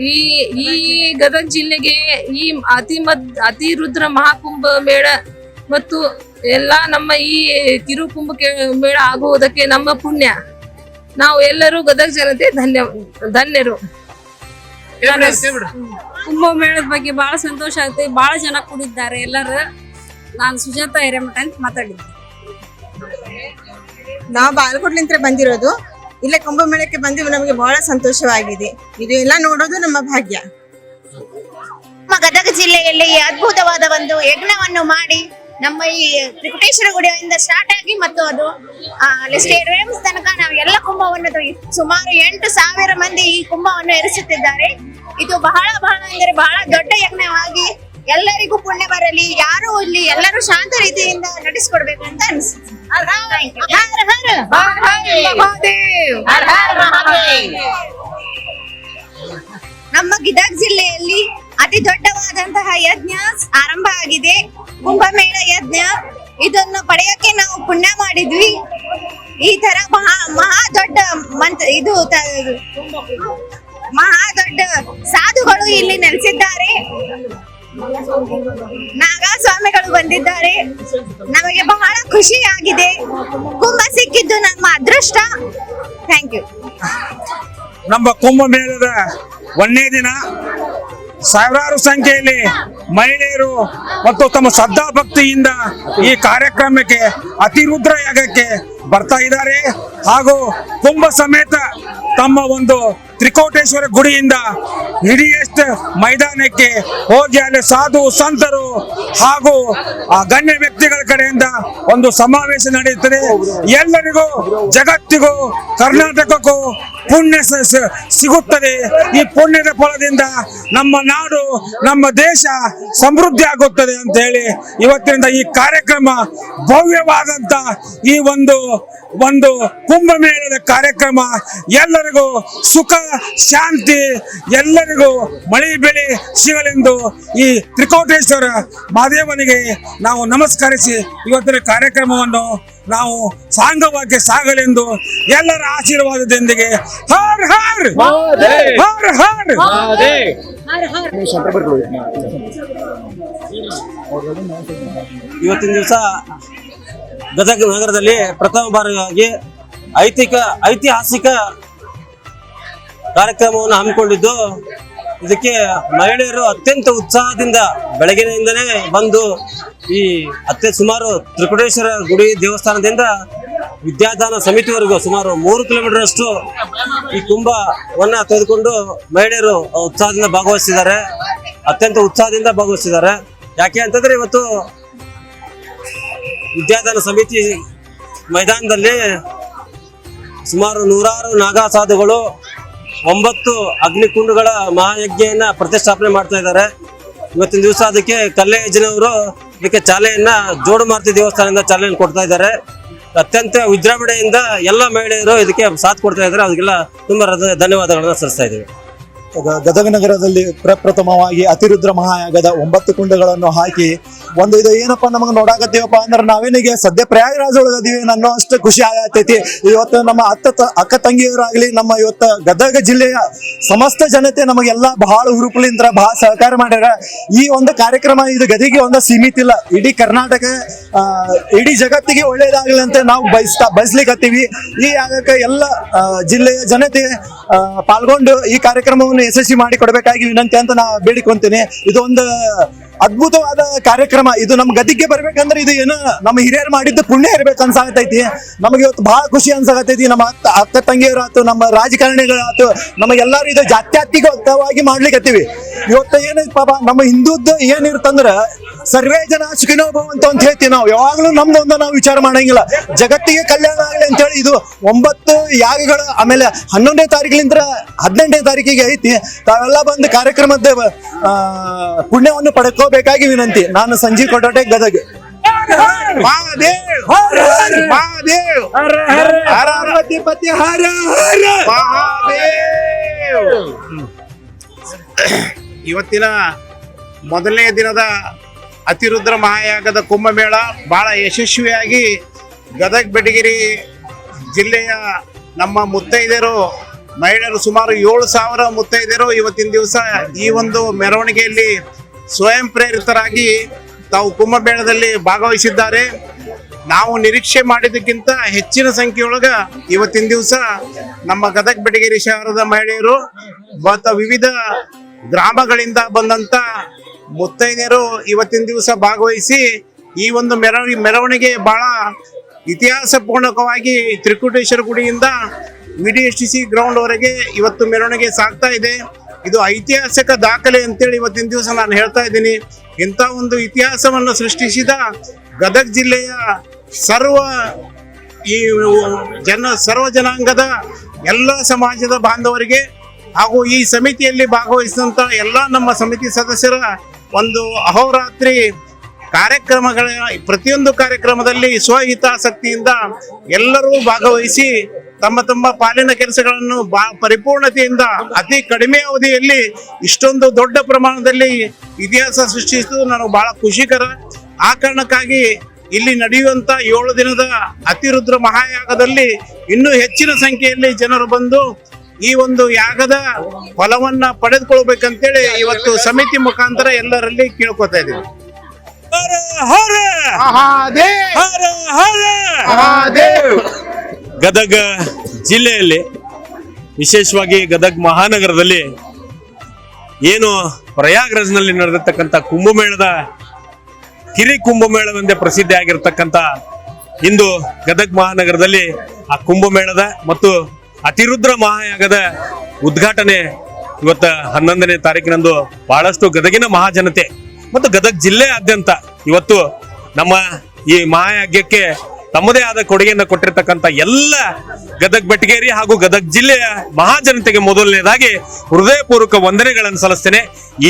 ಈ ಈ ಗದಗ ಜಿಲ್ಲೆಗೆ ಈ ಅತಿ ಮದ್, ಅತಿ ರುದ್ರ ಮಹಾಕುಂಭ ಮೇಳ ಮತ್ತು ಎಲ್ಲ ನಮ್ಮ ಈ ಕಿರುಕುಂಭ ಮೇಳ ಆಗುವುದಕ್ಕೆ ನಮ್ಮ ಪುಣ್ಯ. ನಾವು ಎಲ್ಲರೂ ಗದಗ ಜನತೆ ಧನ್ಯ ಧನ್ಯರು. ಕುಂಭಮೇಳದ ಬಗ್ಗೆ ಬಹಳ ಸಂತೋಷ ಆಗುತ್ತೆ ಬಹಳ ಜನ ಕೂಡಿದ್ದಾರೆ ಎಲ್ಲರೂ. ನಾನು ಸುಜಾತ ಹಿರೇಮಠ ಅಂತ ಮಾತಾಡಿದ್ದೆ. ನಾವು ಬಾಗಲಕೋಟ್ಲಿಂದ ಬಂದಿರೋದು. ಇಲ್ಲೇ ಕುಂಭಮೇಳಕ್ಕೆ ಬಂದಿವಿ ನಮಗೆ ಬಹಳ ಸಂತೋಷವಾಗಿದೆ. ಇದು ಎಲ್ಲ ನೋಡೋದು ನಮ್ಮ ಭಾಗ್ಯ. ನಮ್ಮ ಗದಗ ಜಿಲ್ಲೆಯಲ್ಲಿ ಅದ್ಭುತವಾದ ಒಂದು ಯಜ್ಞವನ್ನು ಮಾಡಿ ನಮ್ಮ ಈ ತ್ರಿಕುಟೇಶ್ವರ ಗುಡಿಯಿಂದ ಸ್ಟಾರ್ಟ್ ಆಗಿ ಮತ್ತು ಅದು ಸ್ಟೇಡಿಯಂಸ್ ತನಕ ನಾವು ಎಲ್ಲ ಕುಂಭವನ್ನು ಸುಮಾರು ಎಂಟು ಸಾವಿರ ಮಂದಿ ಈ ಕುಂಭವನ್ನು ಎರಿಸುತ್ತಿದ್ದಾರೆ ಇದು ಬಹಳ ಬಹಳ ಅಂದರೆ ಬಹಳ ದೊಡ್ಡ ಯಜ್ಞವಾಗಿ ಎಲ್ಲರಿಗೂ ಪುಣ್ಯ ಬರಲಿ ಯಾರು ಇಲ್ಲಿ ಎಲ್ಲರೂ ಶಾಂತ ರೀತಿಯಿಂದ ನಡೆಸಿಕೊಡ್ಬೇಕು ಅಂತ ಅನಿಸುತ್ತೆ. ನಮ್ಮ ಗದಗ ಜಿಲ್ಲೆಯಲ್ಲಿ ಅತಿ ದೊಡ್ಡವಾದಂತಹ ಯಜ್ಞ ಆರಂಭ ಆಗಿದೆ. ಕುಂಭಮೇಳ ಯಜ್ಞ. ಇದನ್ನು ಪಡೆಯಕ್ಕೆ ನಾವು ಪುಣ್ಯ ಮಾಡಿದ್ವಿ. ಈ ತರ ಮಹಾ ಮಹಾ ದೊಡ್ಡ ಮಂತ್, ಇದು ಮಹಾ ದೊಡ್ಡ ಸಾಧುಗಳು ಇಲ್ಲಿ ನೆಲೆಸಿದ್ದಾರೆ. ನಾಗಸ್ವಾಮಿಗಳು ಬಂದಿದ್ದಾರೆ. ನಮಗೆ ಬಹಳ ಖುಷಿ ಆಗಿದೆ ಕುಂಭ ಸಿಕ್ಕಿದ್ದು ನಮ್ಮ ಅದೃಷ್ಟ. ಥ್ಯಾಂಕ್ ಯು ನಮ್ಮ ಕುಂಭಮೇಳದ ಒಂದನೇ ದಿನ ಸಾವಿರಾರು ಸಂಖ್ಯೆಯಲ್ಲಿ ಮಹಿಳೆಯರು ಮತ್ತು ತಮ್ಮ ಶ್ರದ್ಧಾ ಭಕ್ತಿಯಿಂದ ಈ ಕಾರ್ಯಕ್ರಮಕ್ಕೆ ಅತಿರುದ್ರ ಯಾಗಕ್ಕೆ ಬರ್ತಾ ಇದ್ದಾರೆ. ಹಾಗೂ ಕುಂಭ ಸಮೇತ ತಮ್ಮ ಒಂದು ತ್ರಿಕೋಟೇಶ್ವರ ಗುಡಿಯಿಂದ ಇಡಿಯಷ್ಟು ಮೈದಾನಕ್ಕೆ ಹೋಗಿ ಅಲ್ಲಿ ಸಾಧು ಸಂತರು ಹಾಗೂ, ಆ, ಗಣ್ಯ ವ್ಯಕ್ತಿಗಳ ಕಡೆಯಿಂದ ಒಂದು ಸಮಾವೇಶ ನಡೆಯುತ್ತದೆ. ಎಲ್ಲರಿಗೂ, ಜಗತ್ತಿಗೂ, ಕರ್ನಾಟಕಕ್ಕೂ ಪುಣ್ಯ ಸಿಗುತ್ತದೆ. ಈ ಪುಣ್ಯದ ಫಲದಿಂದ ನಮ್ಮ ನಾಡು, ನಮ್ಮ ದೇಶ ಸಮೃದ್ಧಿ ಆಗುತ್ತದೆ ಅಂತ ಹೇಳಿ ಇವತ್ತಿನಿಂದ ಈ ಕಾರ್ಯಕ್ರಮ ಭವ್ಯವಾದಂತ ಈ ಒಂದು ಒಂದು ಕುಂಭಮೇಳದ ಕಾರ್ಯಕ್ರಮ ಎಲ್ಲರಿಗೂ ಸುಖ, ಶಾಂತಿ, ಎಲ್ಲರಿಗೂ ಮಳೆ ಬೆಳೆ ಸಿಗಲೆಂದು ಈ ತ್ರಿಕೋಟೇಶ್ವರ ಮಹಾದೇವನಿಗೆ ನಾವು ನಮಸ್ಕರಿಸಿ ಇವತ್ತಿನ ಕಾರ್ಯಕ್ರಮವನ್ನು ನಾವು ಸಾಂಗವಾಗಿ ಸಾಗಲೆಂದು ಎಲ್ಲರ ಆಶೀರ್ವಾದದೊಂದಿಗೆ ಹರ್ ಹರ್ ಹರ್ ಹರ್ ಇವತ್ತಿನ ದಿವಸ ಗದಗ ನಗರದಲ್ಲಿ ಪ್ರಥಮ ಬಾರಿಯಾಗಿ ಐತಿಕ ಐತಿಹಾಸಿಕ ಕಾರ್ಯಕ್ರಮವನ್ನು ಹಮ್ಮಿಕೊಂಡಿದ್ದು ಇದಕ್ಕೆ ಮಹಿಳೆಯರು ಅತ್ಯಂತ ಉತ್ಸಾಹದಿಂದ ಬೆಳಗಿನಿಂದಲೇ ಬಂದು ಈ ಅತ್ಯ ಸುಮಾರು ತ್ರಿಕುಟೇಶ್ವರ ಗುಡಿ ದೇವಸ್ಥಾನದಿಂದ ವಿದ್ಯಾದಾನ ಸಮಿತಿವರೆಗೂ ಸುಮಾರು ಮೂರು ಕಿಲೋಮೀಟರ್ ಅಷ್ಟು ಈ ಕುಂಭವನ್ನ ತೆಗೆದುಕೊಂಡು ಮಹಿಳೆಯರು ಉತ್ಸಾಹದಿಂದ ಭಾಗವಹಿಸಿದ್ದಾರೆ. ಅತ್ಯಂತ ಉತ್ಸಾಹದಿಂದ ಭಾಗವಹಿಸಿದ್ದಾರೆ. ಯಾಕೆ ಅಂತಂದ್ರೆ ಇವತ್ತು ವಿದ್ಯಾದಾನ ಸಮಿತಿ ಮೈದಾನದಲ್ಲಿ ಸುಮಾರು ನೂರಾರು ನಾಗಾ ಸಾಧುಗಳು ಒಂಬತ್ತು ಅಗ್ನಿಕುಂಡಗಳ ಮಹಾಯಜ್ಞೆಯನ್ನ ಪ್ರತಿಷ್ಠಾಪನೆ ಮಾಡ್ತಾ ಇದ್ದಾರೆ. ಇವತ್ತಿನ ದಿವಸ ಅದಕ್ಕೆ ಕಲ್ಲೇಜಿನವರು ಇದಕ್ಕೆ ಜೋಡು ಮಾರುತಿ ದೇವಸ್ಥಾನದಿಂದ ಚಾಲನೆ ಕೊಡ್ತಾ ಇದ್ದಾರೆ. ಅತ್ಯಂತ ವಿಜೃಂಭಣೆಯಿಂದ ಎಲ್ಲ ಮಹಿಳೆಯರು ಇದಕ್ಕೆ ಸಾಥ್ ಕೊಡ್ತಾ ಇದ್ದಾರೆ. ಅದಕ್ಕೆಲ್ಲ ತುಂಬಾ ಧನ್ಯವಾದಗಳನ್ನ ಸಲ್ಲಿಸ್ತಾ ಇದ್ದೀವಿ. ಗದಗ ನಗರದಲ್ಲಿ ಪ್ರಪ್ರಥಮವಾಗಿ ಅತಿರುದ್ರ ಮಹಾಯಾಗದ ಒಂಬತ್ತು ಕುಂಡಗಳನ್ನು ಹಾಕಿ ಒಂದು ಇದು ಏನಪ್ಪ ನಮಗೆ ನೋಡಾಕತ್ತೀವಪ್ಪ ಅಂದ್ರೆ ನಾವೇನಿಗೆ ಸದ್ಯ ಪ್ರಯಾಗರಾಜ್ ಒಳಗದೀವಿ ಅನ್ನೋ ಅಷ್ಟು ಖುಷಿ ಆಗತೈತಿ. ಇವತ್ತು ನಮ್ಮ ಅತ್ತ ಅಕ್ಕ ತಂಗಿಯವರಾಗ್ಲಿ ನಮ್ಮ ಇವತ್ತು ಗದಗ ಜಿಲ್ಲೆಯ ಸಮಸ್ತ ಜನತೆ ನಮಗೆಲ್ಲ ಬಹಳ ಹುರುಪಲಿಂದ ಬಹಳ ಸಹಕಾರ ಮಾಡ್ಯಾರ. ಈ ಒಂದು ಕಾರ್ಯಕ್ರಮ ಇದು ಗದಿಗೆ ಒಂದು ಸೀಮಿತ ಇಲ್ಲ. ಇಡೀ ಕರ್ನಾಟಕ ಇಡೀ ಜಗತ್ತಿಗೆ ಒಳ್ಳೇದಾಗಲಿ ಅಂತ ನಾವು ಬಯಸ್ತಾ ಬಯಸ್ಲಿಕ್ಕತ್ತೀವಿ ಈ ಆಗಕ್ಕೆ ಎಲ್ಲ ಜಿಲ್ಲೆಯ ಜನತೆ ಪಾಲ್ಗೊಂಡು ಈ ಕಾರ್ಯಕ್ರಮವನ್ನು ಯಶಸ್ವಿ ಮಾಡಿ ಕೊಡಬೇಕಾಗಿ ವಿನಂತಿ ಅಂತ ನಾ ಬೇಡಿಕೊಂತೇನೆ. ಇದೊಂದು ಅದ್ಭುತವಾದ ಕಾರ್ಯಕ್ರಮ. ಇದು ನಮ್ಮ ಗದಿಗೆ ಬರ್ಬೇಕಂದ್ರೆ ಇದು ಏನೋ ನಮ್ಮ ಹಿರಿಯರು ಮಾಡಿದ್ದು ಪುಣ್ಯ ಇರ್ಬೇಕು ಅನ್ಸಾಗತೈತಿ. ನಮಗೆ ಇವತ್ತು ಬಹಳ ಖುಷಿ ಅನ್ಸಾಗತೈತಿ. ನಮ್ಮ ಅಕ್ಕ ತಂಗಿಯರು ಆತು ನಮ್ಮ ರಾಜಕಾರಣಿಗಳಾತು ನಮಗೆಲ್ಲರೂ ಇದು ಜಾತ್ಯತೀತವಾಗಿ ಮಾಡ್ಲಿಕ್ಕತ್ತೀವಿ ಇವತ್ತು ಏನೈತಿ ಪಾಪ, ನಮ್ಮ ಹಿಂದೂದ್ದು ಏನಿರ್ತಂದ್ರ ಸರ್ವೇ ಜನ ಸುಖಿನೋ ಅಂತ ಅಂತ ಹೇಳ್ತೀವಿ ನಾವು. ಯಾವಾಗ್ಲೂ ಒಂದು ನಾವು ವಿಚಾರ ಮಾಡಂಗಿಲ್ಲ. ಜಗತ್ತಿಗೆ ಕಲ್ಯಾಣ ಆಗಲಿ ಅಂತ ಹೇಳಿ ಇದು ಒಂಬತ್ತು ಯಾಗಗಳು ಆಮೇಲೆ ಹನ್ನೊಂದನೇ ತಾರೀಕಿನಿಂದ ಹದಿನೆಂಟನೇ ತಾರೀಕಿಗೆ ಐತಿ. ತಾವೆಲ್ಲ ಬಂದು ಕಾರ್ಯಕ್ರಮದ ಪುಣ್ಯವನ್ನು ಪುಣ್ಯವನ್ನು ಪಡ್ಕೋಬೇಕಾಗಿ ವಿನಂತಿ. ನಾನು ಸಂಜೀವ್ ಕೊಟ್ಟೋಟೆ ಗದಗ. ಮಹಾದೇವ್! ಮಹಾದೇವ್! ಪಾರ್ವತಿ ಹರ ಹರ! ಮಹಾದೇವ್! ಇವತ್ತಿನ ಮೊದಲನೇ ದಿನದ ಅತಿರುದ್ರ ಮಹಾಯಾಗದ ಕುಂಭಮೇಳ ಬಹಳ ಯಶಸ್ವಿಯಾಗಿ ಗದಗ ಬೆಟಗಿರಿ ಜಿಲ್ಲೆಯ ನಮ್ಮ ಮುತ್ತೈದೆಯರು ಮಹಿಳೆಯರು ಸುಮಾರು ಏಳು ಸಾವಿರ ಮುತ್ತೈದೆಯರು ಇವತ್ತಿನ ದಿವಸ ಈ ಒಂದು ಮೆರವಣಿಗೆಯಲ್ಲಿ ಸ್ವಯಂ ಪ್ರೇರಿತರಾಗಿ ತಾವು ಕುಂಭಮೇಳದಲ್ಲಿ ಭಾಗವಹಿಸಿದ್ದಾರೆ. ನಾವು ನಿರೀಕ್ಷೆ ಮಾಡಿದ್ದಕ್ಕಿಂತ ಹೆಚ್ಚಿನ ಸಂಖ್ಯೆಯೊಳಗ ಇವತ್ತಿನ ದಿವಸ ನಮ್ಮ ಗದಗ ಬೆಟಗೇರಿ ಶಹರದ ಮಹಿಳೆಯರು ಮತ್ತು ವಿವಿಧ ಗ್ರಾಮಗಳಿಂದ ಬಂದಂತ ಮುತ್ತೈದೆಯರು ಇವತ್ತಿನ ದಿವಸ ಭಾಗವಹಿಸಿ ಈ ಒಂದು ಮೆರವಣಿಗೆ ಮೆರವಣಿಗೆ ಬಹಳ ಇತಿಹಾಸ ಪೂರ್ಣಕವಾಗಿ ತ್ರಿಕುಟೇಶ್ವರ ಗುಡಿಯಿಂದ ವಿ ಎಸ್ ಟಿ ಸಿ ಗ್ರೌಂಡ್ವರೆಗೆ ಇವತ್ತು ಮೆರವಣಿಗೆ ಸಾಗ್ತಾ ಇದೆ. ಇದು ಐತಿಹಾಸಿಕ ದಾಖಲೆ ಅಂತೇಳಿ ಇವತ್ತಿನ ದಿವಸ ನಾನು ಹೇಳ್ತಾ ಇದ್ದೀನಿ. ಇಂಥ ಒಂದು ಇತಿಹಾಸವನ್ನು ಸೃಷ್ಟಿಸಿದ ಗದಗ ಜಿಲ್ಲೆಯ ಸರ್ವ ಈ ಜನ ಸರ್ವ ಜನಾಂಗದ ಎಲ್ಲ ಸಮಾಜದ ಬಾಂಧವರಿಗೆ ಹಾಗೂ ಈ ಸಮಿತಿಯಲ್ಲಿ ಭಾಗವಹಿಸಿದಂಥ ಎಲ್ಲ ನಮ್ಮ ಸಮಿತಿ ಸದಸ್ಯರ ಒಂದು ಅಹೋರಾತ್ರಿ ಕಾರ್ಯಕ್ರಮಗಳ ಪ್ರತಿಯೊಂದು ಕಾರ್ಯಕ್ರಮದಲ್ಲಿ ಸ್ವಹಿತಾಸಕ್ತಿಯಿಂದ ಎಲ್ಲರೂ ಭಾಗವಹಿಸಿ ತಮ್ಮ ತಮ್ಮ ಪಾಲಿನ ಕೆಲಸಗಳನ್ನು ಬಾ ಪರಿಪೂರ್ಣತೆಯಿಂದ ಅತಿ ಕಡಿಮೆ ಅವಧಿಯಲ್ಲಿ ಇಷ್ಟೊಂದು ದೊಡ್ಡ ಪ್ರಮಾಣದಲ್ಲಿ ಇತಿಹಾಸ ಸೃಷ್ಟಿಸಿದ್ದು ನನಗೆ ಬಹಳ ಖುಷಿಕರ. ಆ ಕಾರಣಕ್ಕಾಗಿ ಇಲ್ಲಿ ನಡೆಯುವಂತ ಏಳು ದಿನದ ಅತಿರುದ್ರ ಮಹಾಯಾಗದಲ್ಲಿ ಇನ್ನೂ ಹೆಚ್ಚಿನ ಸಂಖ್ಯೆಯಲ್ಲಿ ಜನರು ಬಂದು ಈ ಒಂದು ಯಾಗದ ಫಲವನ್ನ ಪಡೆದುಕೊಳ್ಬೇಕಂತೇಳಿ ಇವತ್ತು ಸಮಿತಿ ಮುಖಾಂತರ ಎಲ್ಲರಲ್ಲಿ ಕೇಳ್ಕೊತಾ ಇದ್ದೀವಿ ಹರ ಹರ ಹರ ಹರ! ಗದಗ ಜಿಲ್ಲೆಯಲ್ಲಿ ವಿಶೇಷವಾಗಿ ಗದಗ ಮಹಾನಗರದಲ್ಲಿ ಏನು ಪ್ರಯಾಗ್ರಾಜ್ನಲ್ಲಿ ನಡೆದಿರ್ತಕ್ಕಂಥ ಕುಂಭಮೇಳದ ಕಿರಿ ಕುಂಭಮೇಳವೆಂದೇ ಪ್ರಸಿದ್ಧಿ ಆಗಿರತಕ್ಕಂಥ ಇಂದು ಗದಗ ಮಹಾನಗರದಲ್ಲಿ ಆ ಕುಂಭಮೇಳದ ಮತ್ತು ಅತಿರುದ್ರ ಮಹಾಯಾಗದ ಉದ್ಘಾಟನೆ ಇವತ್ತ ಹನ್ನೊಂದನೇ ತಾರೀಕಿನಂದು ಬಹಳಷ್ಟು ಗದಗಿನ ಮಹಾಜನತೆ ಮತ್ತು ಗದಗ ಜಿಲ್ಲೆಯಾದ್ಯಂತ ಇವತ್ತು ನಮ್ಮ ಈ ಮಹಾಯಾಗ್ಯಕ್ಕೆ ತಮ್ಮದೇ ಆದ ಕೊಡುಗೆಯನ್ನು ಕೊಟ್ಟಿರ್ತಕ್ಕಂಥ ಎಲ್ಲ ಗದಗ ಬೆಟಗೇರಿ ಹಾಗೂ ಗದಗ ಜಿಲ್ಲೆಯ ಮಹಾಜನತೆಗೆ ಮೊದಲನೇದಾಗಿ ಹೃದಯಪೂರ್ವಕ ವಂದನೆಗಳನ್ನು ಸಲ್ಲಿಸ್ತೇನೆ.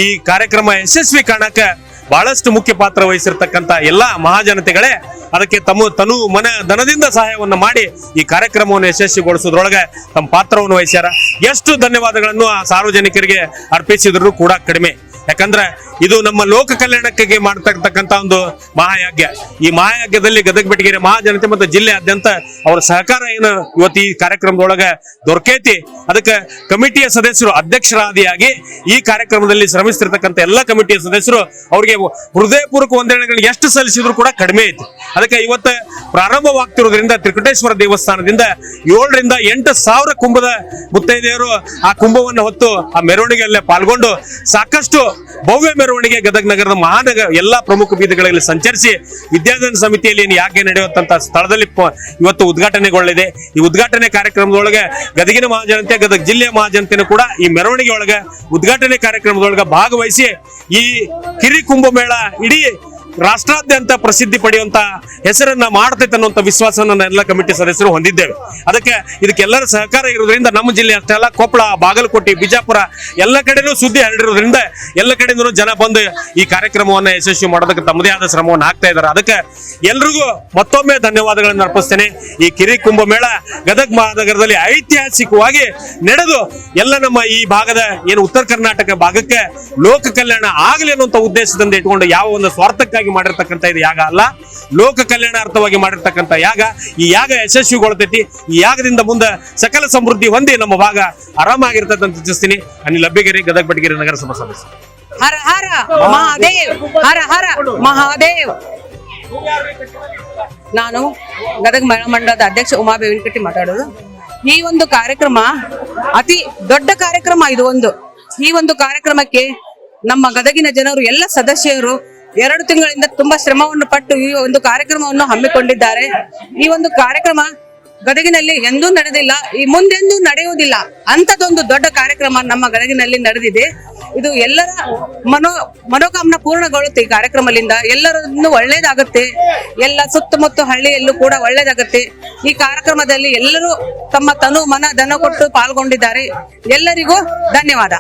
ಈ ಕಾರ್ಯಕ್ರಮ ಯಶಸ್ವಿ ಕಾರಣಕ್ಕೆ ಬಹಳಷ್ಟು ಮುಖ್ಯ ಪಾತ್ರ ವಹಿಸಿರ್ತಕ್ಕಂಥ ಎಲ್ಲ ಮಹಾಜನತೆಗಳೇ ಅದಕ್ಕೆ ತಮ್ಮ ತನು ಮನ ಧನದಿಂದ ಸಹಾಯವನ್ನು ಮಾಡಿ ಈ ಕಾರ್ಯಕ್ರಮವನ್ನು ಯಶಸ್ವಿಗೊಳಿಸೋದ್ರೊಳಗೆ ತಮ್ಮ ಪಾತ್ರವನ್ನು ವಹಿಸ್ಯಾರ. ಎಷ್ಟು ಧನ್ಯವಾದಗಳನ್ನು ಆ ಸಾರ್ವಜನಿಕರಿಗೆ ಅರ್ಪಿಸಿದ್ರು ಕೂಡ ಕಡಿಮೆ. ಯಾಕಂದ್ರೆ ಇದು ನಮ್ಮ ಲೋಕ ಕಲ್ಯಾಣಕ್ಕೆ ಮಾಡ್ತಕ್ಕಂತ ಒಂದು ಮಹಾಯಾಗ್ಯ ಈ ಮಹಾಯಾಗ್ಯದಲ್ಲಿ ಗದಗ ಬೆಟಗೇರಿ ಮಹಾಜನತೆ ಮತ್ತು ಜಿಲ್ಲೆಯಾದ್ಯಂತ ಅವರ ಸಹಕಾರ ಏನು ಇವತ್ತು ಈ ಕಾರ್ಯಕ್ರಮದೊಳಗೆ ದೊರಕೈತಿ. ಅದಕ್ಕೆ ಕಮಿಟಿಯ ಸದಸ್ಯರು ಅಧ್ಯಕ್ಷರಾದಿಯಾಗಿ ಈ ಕಾರ್ಯಕ್ರಮದಲ್ಲಿ ಶ್ರಮಿಸ್ತಿರ್ತಕ್ಕಂಥ ಎಲ್ಲ ಕಮಿಟಿಯ ಸದಸ್ಯರು ಅವರಿಗೆ ಹೃದಯಪೂರ್ವಕ ವಂದನೆಗಳು ಎಷ್ಟು ಸಲ್ಲಿಸಿದ್ರು ಕೂಡ ಕಡಿಮೆ ಐತಿ. ಅದಕ್ಕೆ ಇವತ್ತು ಪ್ರಾರಂಭವಾಗ್ತಿರೋದ್ರಿಂದ ತ್ರಿಕುಟೇಶ್ವರ ದೇವಸ್ಥಾನದಿಂದ ಏಳರಿಂದ ಎಂಟು ಸಾವಿರ ಕುಂಭದ ಮುತ್ತೈದೆಯರು ಆ ಕುಂಭವನ್ನು ಹೊತ್ತು ಆ ಮೆರವಣಿಗೆಯಲ್ಲೇ ಪಾಲ್ಗೊಂಡು ಸಾಕಷ್ಟು ಭವ್ಯ ಮೆರವಣಿಗೆ ಗದಗ ನಗರದ ಮಹಾನಗರ ಎಲ್ಲಾ ಪ್ರಮುಖ ಬೀದಿಗಳಲ್ಲಿ ಸಂಚರಿಸಿ ವಿದ್ಯಾದಾನ ಸಮಿತಿಯಲ್ಲಿ ಏನು ಯಾಕೆ ನಡೆಯುವಂತಹ ಸ್ಥಳದಲ್ಲಿ ಇವತ್ತು ಉದ್ಘಾಟನೆಗೊಳ್ಳಿದೆ ಈ ಉದ್ಘಾಟನೆ ಕಾರ್ಯಕ್ರಮದೊಳಗೆ ಗದಗಿನ ಮಹಾಜನತೆ, ಗದಗ ಜಿಲ್ಲೆಯ ಮಹಾಜನತೆನೂ ಕೂಡ ಈ ಮೆರವಣಿಗೆ ಒಳಗೆ ಉದ್ಘಾಟನೆ ಕಾರ್ಯಕ್ರಮದೊಳಗೆ ಭಾಗವಹಿಸಿ ಈ ಕಿರಿ ಕುಂಭಮೇಳ ಇಡೀ ರಾಷ್ಟ್ರಾದ್ಯಂತ ಪ್ರಸಿದ್ಧಿ ಪಡೆಯುವಂತ ಹೆಸರನ್ನ ಮಾಡ್ತೈತೆ ಅನ್ನುವಂಥ ವಿಶ್ವಾಸವನ್ನು ಎಲ್ಲ ಕಮಿಟಿ ಸದಸ್ಯರು ಹೊಂದಿದ್ದೇವೆ. ಅದಕ್ಕೆ ಇದಕ್ಕೆಲ್ಲರ ಸಹಕಾರ ಇರೋದ್ರಿಂದ ನಮ್ಮ ಜಿಲ್ಲೆ ಅಷ್ಟೇ ಅಲ್ಲ, ಕೊಪ್ಪಳ, ಬಾಗಲಕೋಟೆ, ಬಿಜಾಪುರ ಎಲ್ಲ ಕಡೆನೂ ಸುದ್ದಿ ಹರಡಿರೋದ್ರಿಂದ ಎಲ್ಲ ಕಡೆಯಿಂದ ಜನ ಬಂದು ಈ ಕಾರ್ಯಕ್ರಮವನ್ನ ಯಶಸ್ವಿ ಮಾಡೋದಕ್ಕೆ ತಮ್ಮದೇ ಆದ ಶ್ರಮವನ್ನು ಹಾಕ್ತಾ ಇದ್ದಾರೆ. ಅದಕ್ಕೆ ಎಲ್ರಿಗೂ ಮತ್ತೊಮ್ಮೆ ಧನ್ಯವಾದಗಳನ್ನು ಅರ್ಪಿಸ್ತೇನೆ. ಈ ಕಿರಿ ಕುಂಭಮೇಳ ಗದಗ ಮಹಾನಗರದಲ್ಲಿ ಐತಿಹಾಸಿಕವಾಗಿ ನಡೆದು ಎಲ್ಲ ನಮ್ಮ ಈ ಭಾಗದ ಏನು ಉತ್ತರ ಕರ್ನಾಟಕ ಭಾಗಕ್ಕೆ ಲೋಕ ಕಲ್ಯಾಣ ಆಗಲಿ ಅನ್ನುವಂಥ ಉದ್ದೇಶದಿಂದ ಇಟ್ಕೊಂಡು ಯಾವ ಒಂದು ಸ್ವಾರ್ಥಕ್ಕಾಗಿ ಮಾಡಿರ್ತಕ್ಕಂಥ ಇದು ಯಾಗ ಅಲ್ಲ. ಲೋಕ ಕಲ್ಯಾಣಾರ್ಥವಾಗಿ ಮಾಡಿರ್ತಕ್ಕಂತ ಯಾಗ. ಈ ಯಾಗ ಯಶಸ್ವಿಗೊಳ್ತೈತಿ. ಈ ಯಾಗದಿಂದ ಮುಂದೆ ಸಕಲ ಸಮೃದ್ಧಿ ಹೊಂದಿ ನಮ್ಮ ಭಾಗ ಆರಾಮಾಗಿರ್ತದೆ ಅಂತ ತಿಳಿಸ್ತೀನಿ ಅನಿಲ್ ಅಬ್ಬಿಗೆರೆ ಗದಗ ಬಟಗಿರಿ ನಗರಸಭಾ ಸದಸ್ಯ. ಹರ ಹರ ಮಹಾದೇವ್, ಹರ ಹರ ಮಹಾದೇವ್. ನಾನು ಗದಗ ಮಹಿಳಾ ಮಂಡಲದ ಅಧ್ಯಕ್ಷ ಉಮಾ ಬೇವಿನಕಟ್ಟಿ ಮಾತಾಡೋದು. ಈ ಒಂದು ಕಾರ್ಯಕ್ರಮ ಅತಿ ದೊಡ್ಡ ಕಾರ್ಯಕ್ರಮ ಇದು ಒಂದು. ಈ ಒಂದು ಕಾರ್ಯಕ್ರಮಕ್ಕೆ ನಮ್ಮ ಗದಗಿನ ಜನರು ಎಲ್ಲ ಸದಸ್ಯರು ಎರಡು ತಿಂಗಳಿಂದ ತುಂಬಾ ಶ್ರಮವನ್ನು ಪಟ್ಟು ಈ ಒಂದು ಕಾರ್ಯಕ್ರಮವನ್ನು ಹಮ್ಮಿಕೊಂಡಿದ್ದಾರೆ. ಈ ಒಂದು ಕಾರ್ಯಕ್ರಮ ಗದಗಿನಲ್ಲಿ ಎಂದೂ ನಡೆದಿಲ್ಲ, ಈ ಮುಂದೆಂದೂ ನಡೆಯುವುದಿಲ್ಲ. ಅಂತದೊಂದು ದೊಡ್ಡ ಕಾರ್ಯಕ್ರಮ ನಮ್ಮ ಗದಗಿನಲ್ಲಿ ನಡೆದಿದೆ. ಇದು ಎಲ್ಲರ ಮನೋ, ಮನೋಕಾಮನ ಪೂರ್ಣಗೊಳ್ಳುತ್ತೆ ಈ ಕಾರ್ಯಕ್ರಮದಿಂದ. ಎಲ್ಲರನ್ನು ಒಳ್ಳೇದಾಗುತ್ತೆ. ಎಲ್ಲ ಸುತ್ತಮುತ್ತ ಹಳ್ಳಿಯಲ್ಲೂ ಕೂಡ ಒಳ್ಳೇದಾಗುತ್ತೆ. ಈ ಕಾರ್ಯಕ್ರಮದಲ್ಲಿ ಎಲ್ಲರೂ ತಮ್ಮ ತನು ಮನ, ಧನ ಕೊಟ್ಟು ಪಾಲ್ಗೊಂಡಿದ್ದಾರೆ. ಎಲ್ಲರಿಗೂ ಧನ್ಯವಾದ.